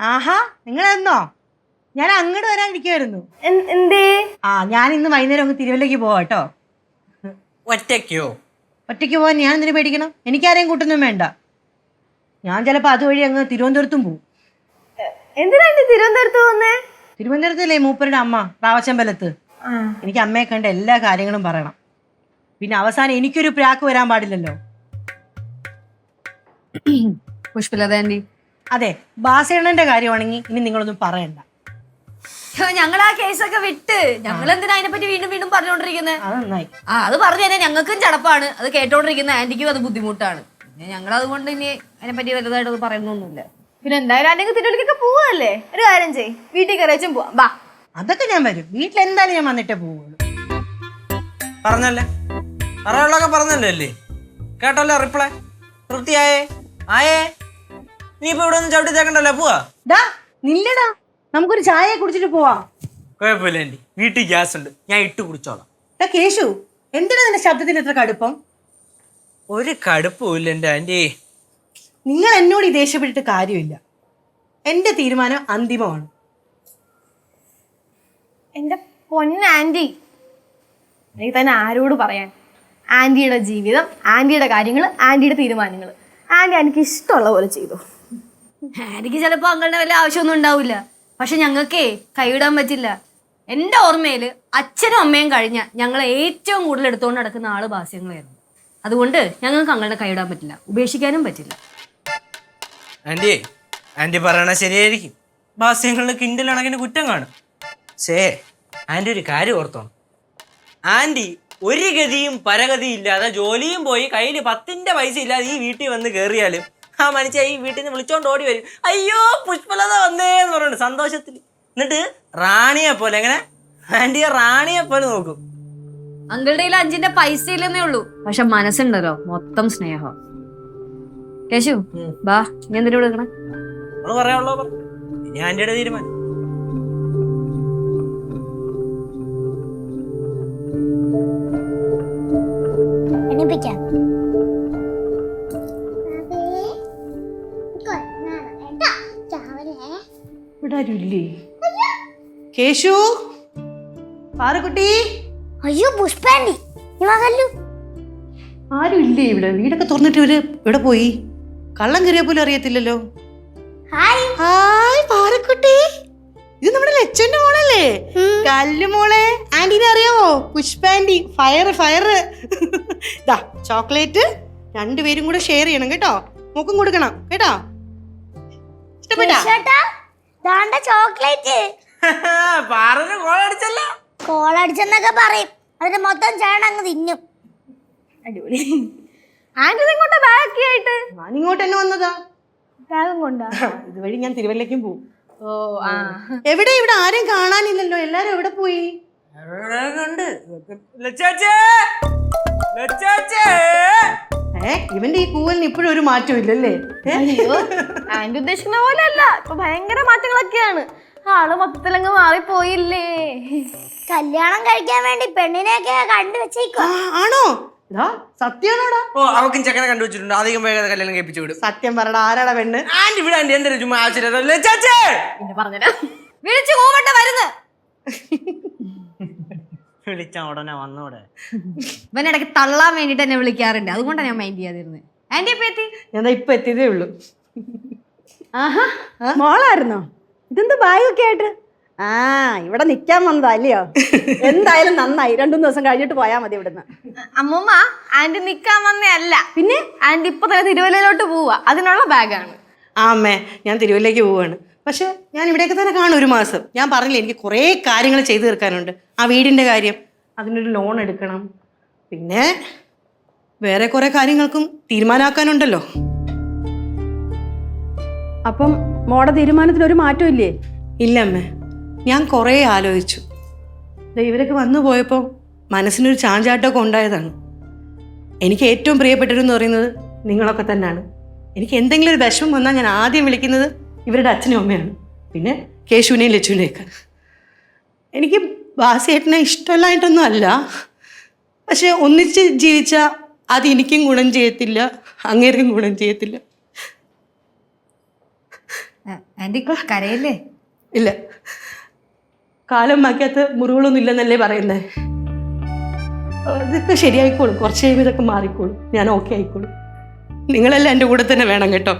ആഹാ നിങ്ങൾ എന്നോ ഞാൻ അങ്ങോട്ട് വരാൻ ഇരിക്കുമായിരുന്നു എന്തേ? ആ ഞാൻ ഇന്ന് വൈകുന്നേരം അങ്ങ് തിരുവല്ലയ്ക്ക് പോവാ കേട്ടോ. ഒറ്റയ്ക്കോ? ഒറ്റയ്ക്ക് പോവാൻ ഞാൻ എന്തിനു പേടിക്കണം? എനിക്കാരെയും കൂട്ടൊന്നും വേണ്ട. ഞാൻ ചിലപ്പോ അതുവഴി അങ്ങ് തിരുവനന്തപുരത്തും പോവും. എന്തിനാ തിരുവനന്തപുരത്ത് പോകുന്നേ തിരുവനന്തപുരത്തല്ലേ മൂപ്പരുടെ അമ്മ റാവച്ചമ്പലത്ത് എനിക്ക് അമ്മയെ കണ്ട എല്ലാ കാര്യങ്ങളും പറയണം. പിന്നെ അവസാനം എനിക്കൊരു പ്രാക്ക് വരാൻ പാടില്ലല്ലോ. പുഷ്പലത അതെ ബാസേണന്റെ കാര്യമാണെങ്കിൽ ഇനി നിങ്ങളൊന്നും പറയണ്ട. ഞങ്ങൾ ആ കേസൊക്കെ വിട്ട്. ഞങ്ങൾ എന്തിനാ അതിനെപ്പറ്റി വീണ്ടും വീണ്ടും പറഞ്ഞുകൊണ്ടിരിക്കുന്നത് അത് നന്നായി. ആ അത് പറഞ്ഞു തന്നെ ഞങ്ങൾക്കും ചടപ്പാണ്. അത് കേട്ടോണ്ടിരിക്കുന്ന ആന്റിക്കും അത് ബുദ്ധിമുട്ടാണ്. പിന്നെ ഞങ്ങൾ അതുകൊണ്ട് ഇനി അതിനെപ്പറ്റി വലുതായിട്ട് അത് പറയുന്നൊന്നുമില്ല. പിന്നെ എന്തായാലും ആന്റിക്ക് തിരുവല്ലിക്കൊക്കെ പോവല്ലേ? ഒരു കാര്യം ചെയ് വീട്ടിൽ കയറിയും പോവാം. ബാ അതൊക്കെ ഞാൻ വരും. വീട്ടിൽ എന്തായാലും ഞാൻ വന്നിട്ടേ പോവുള്ളൂ. പറഞ്ഞല്ലേ? പറയാനുള്ളതൊക്കെ പറഞ്ഞല്ലേ അല്ലേ? കേട്ടല്ലോ റിപ്ലൈ. തൃപ്തിയായേ? ആയേ? ഇനിയിപ്പോ ഇവിടെ ഒന്നും ചവിട്ടി തേക്കണ്ടല്ലോ പോവാ. ഡാ നില്ലടാ. നമുക്കൊരു ചായ കുടിച്ചിട്ട് പോവാ. കുഴപ്പമില്ല എന്റെ വീട്ടിൽ ഗ്യാസ് ഉണ്ട്. ഞാൻ ഇട്ട് കുടിച്ചോളാം. ഡാ കേശു എന്തിനാ നിന്റെ ശബ്ദത്തിന് ഇത്ര കടുപ്പം? ഒരു കടുപ്പില്ല എന്റെ എന്റെ ആന്റി. നിങ്ങൾ എന്നോട് ഈ ദേഷ്യപ്പെട്ടിട്ട് കാര്യമില്ല. എന്റെ തീരുമാനം അന്തിമമാണ്. എന്റെ പൊന്ന ആന്റി എനിക്ക് തന്നെ ആരോട് പറയാൻ? ആന്റിയുടെ ജീവിതം ആന്റിയുടെ കാര്യങ്ങൾ ആന്റിയുടെ തീരുമാനങ്ങൾ. ആന്റി എനിക്ക് ഇഷ്ടമുള്ള പോലെ ചെയ്തു. ആന്റിക്ക് ചിലപ്പോ അങ്ങളുടെ വല്ല ആവശ്യമൊന്നും ഉണ്ടാവില്ല പക്ഷെ ഞങ്ങൾക്കേ കൈവിടാൻ പറ്റില്ല. എന്റെ ഓർമ്മയിൽ അച്ഛനും അമ്മയും കഴിഞ്ഞ ഞങ്ങൾ ഏറ്റവും കൂടുതൽ എടുത്തുകൊണ്ട് നടക്കുന്ന ആൾ ഭാസ്യങ്ങളായിരുന്നു അതുകൊണ്ട് ഞങ്ങൾക്ക് അങ്ങളുടെ കൈവിടാൻ പറ്റില്ല. ഉപേക്ഷിക്കാനും പറ്റില്ല. ആന്റി ആന്റി പറയണ ശരിയായിരിക്കും. ഭാസ്യങ്ങളിൽ കിൻഡൽ കുറ്റം കാണും. സേ ആന്റി ഒരു കാര്യം ഓർത്തോ. ആന്റി ഒരു ഗതിയും പരഗതിയും ഇല്ലാതെ ജോലിയും പോയി കയ്യിൽ പത്തിന്റെ പൈസ ഇല്ലാതെ ഈ വീട്ടിൽ വന്ന് കയറിയാലും ആ മനുഷ്യ ഈ വീട്ടിൽ നിന്ന് വിളിച്ചോണ്ട് ഓടി വരും. അയ്യോ പുഷ്പലത വന്നേന്ന് പറഞ്ഞിട്ട് സന്തോഷത്തിൽ. എന്നിട്ട് റാണിയെ പോലെ എങ്ങനെ? ആന്റിയെ റാണിയെ പോലെ നോക്കും. അങ്കിളുടെ കയ്യിൽ അഞ്ചിന്റെ പൈസ ഇല്ലെന്നേ ഉള്ളൂ. പക്ഷെ മനസ്സുണ്ടല്ലോ മൊത്തം സ്നേഹം. കേശു ബാ നീ എന്തിനു കൊടുക്കണേ പറയാനുള്ളോ ഇനി ആന്റിയുടെ തീരുമാനം. ഇവിടെ ആരും ഇല്ലേ കേശു? പാറക്കുട്ടി അയ്യോ പുഷ്പാണ്ടി ആരും ഇല്ലേ ഇവിടെ? വീടൊക്കെ തുറന്നിട്ട് ഇവർ ഇവിടെ പോയി? കള്ളം കയറിയ പോലും അറിയത്തില്ലല്ലോ. ഹായ്. പാറക്കുട്ടി ഇത് നമ്മുടെ ലച്ചന്റെ മോളല്ലേ? കല്ലു മോളെ ആന്റീനെ അറിയാവോ? പുഷ്പാന്റി ഫയർ ഫയർ ഇതാ ചോക്ലേറ്റ് രണ്ടുപേരും കൂടെ ഷെയർ ചെയ്യണം കേട്ടോ. മുഖം കൊടുക്കണം കേട്ടോ? ഇഷ്ടപ്പെട്ടാ? ദാണ്ട ചോക്ലേറ്റ്. പറഞ്ഞു കോളടിച്ചല്ലോ കോളടിച്ചെന്നൊക്കെ പറയും. അതിന് മൊത്തം ചേട്ടൻ അങ്ങ് തിന്നും. അടിപൊളി. ആന്റി ഇങ്ങോട്ട് ബാക്കി ആയിട്ട്. ഞാൻ ഇങ്ങോട്ട് തന്നെ വന്നതാ. ബാഗും കൊണ്ടാ? ഇതുവഴി ഞാൻ തിരുവല്ലയ്ക്കും പോകും ഓ ആ. എവിടെ? ഇവിടെ ആരും കാണാനില്ലല്ലോ. എല്ലാരും എവിടെ പോയി? ഉണ്ട് ലച്ചാച്ചേ! ലച്ചാച്ചേ! ഏ ഇവന്റെ ഈ കൂവലിന് ഇപ്പോഴും ഒരു മാറ്റവും ഇല്ലല്ലേ? അയ്യോ ആന്റി ഉദ്ദേശിക്കുന്ന പോലെ അല്ല ഇപ്പൊ ഭയങ്കര മാറ്റങ്ങളൊക്കെയാണ്. ആൾ മൊത്തത്തിലങ്ങ് മാറിപ്പോയില്ലേ? കല്യാണം കഴിക്കാൻ വേണ്ടി പെണ്ണിനെയൊക്കെ കണ്ടു വെച്ചേക്കോ ആ, ആണോ? ഇതാ ഓ അവക്കും ചെക്കനെ കണ്ടുവച്ചിട്ടുണ്ട് അധികം വേഗം കല്യാണം കഴിപ്പിച്ചു വിടും. സത്യം പറടാ ആരാടാ പെണ്ണ്? ആന്റി ഇവിടെ ആന്റി എന്തൊരു ചുമ്മാ ആവശ്യമില്ല ലച്ചാച്ചേ പിന്നെ പറഞ്ഞുതരാം. വിളിച്ചു കൂവട്ട വരുന്ന്. വിളിച്ച ഉടനെ വന്നോടെ. ഇവൻ ഇടയ്ക്ക് തള്ളാൻ വേണ്ടിട്ട് എന്നെ വിളിക്കാറുണ്ട്. അതുകൊണ്ടാണ് ഞാൻ മൈൻഡ് ചെയ്യാതിരുന്നത് ആന്റി ഇപ്പൊ എത്തി? ഞാൻ ദാ ഇപ്പൊ എത്തിയതേ ഉള്ളൂ. ആഹാ. മോളായിരുന്നോ? ഇതെന്ത് ബാഗൊക്കെ ആയിട്ട്? ആ ഇവിടെ നിൽക്കാൻ വന്നതാ അല്ലയോ? എന്തായാലും നന്നായി. രണ്ടു ദിവസം കഴിഞ്ഞിട്ട് പോയാ മതി ഇവിടുന്ന്. അമ്മൂമ്മ ആന്റി നിക്കാൻ വന്നേ അല്ല. പിന്നെ? ആന്റി ഇപ്പൊ തന്നെ തിരുവല്ലയിലോട്ട് പോവാ. അതിനുള്ള ബാഗാണ്. ആ അമ്മേ ഞാൻ തിരുവല്ലേക്ക് പോവാണ്. പക്ഷെ ഞാൻ ഇവിടെയൊക്കെ തന്നെ കാണും ഒരു മാസം. ഞാൻ പറഞ്ഞില്ലേ എനിക്ക് കുറേ കാര്യങ്ങൾ ചെയ്തു തീർക്കാനുണ്ട്. ആ വീടിന്റെ കാര്യം അതിനൊരു ലോൺ എടുക്കണം. പിന്നെ വേറെ കുറെ കാര്യങ്ങൾക്കും തീരുമാനമാക്കാനുണ്ടല്ലോ അപ്പം മോടെ തീരുമാനത്തിന് ഒരു മാറ്റം ഇല്ലേ? അമ്മേ ഞാൻ കുറേ ആലോചിച്ചു. ഇവരൊക്കെ വന്നു പോയപ്പോൾ മനസ്സിനൊരു ചാഞ്ചാട്ടമൊക്കെ ഉണ്ടായതാണ്. എനിക്ക് ഏറ്റവും പ്രിയപ്പെട്ടവരെന്ന് പറയുന്നത് നിങ്ങളൊക്കെ തന്നെയാണ്. എനിക്ക് എന്തെങ്കിലും ഒരു വിഷമം വന്നാൽ ഞാൻ ആദ്യം വിളിക്കുന്നത് ഇവരുടെ അച്ഛനും അമ്മയാണ്. പിന്നെ കേശുവിനെയും ലച്ചുവിനെയൊക്കെ. എനിക്ക് ബാസിയേട്ടനെ ഇഷ്ടമല്ലായിട്ടൊന്നും അല്ല പക്ഷെ ഒന്നിച്ച് ജീവിച്ചാൽ അത് എനിക്കും ഗുണം ചെയ്യത്തില്ല അങ്ങേർക്കും ഗുണം ചെയ്യത്തില്ല. കരയല്ലേ? ഇല്ല. കാലം മാക്കാത്ത മുറിവുകളൊന്നും ഇല്ലെന്നല്ലേ പറയുന്നേ? ഇതൊക്കെ ശരിയായിക്കോളും. കുറച്ച് കഴിയുമ്പോൾ ഇതൊക്കെ മാറിക്കോളും. ഞാൻ ഓക്കെ ആയിക്കോളും. നിങ്ങളെല്ലാം എന്റെ കൂടെ തന്നെ വേണം കേട്ടോ.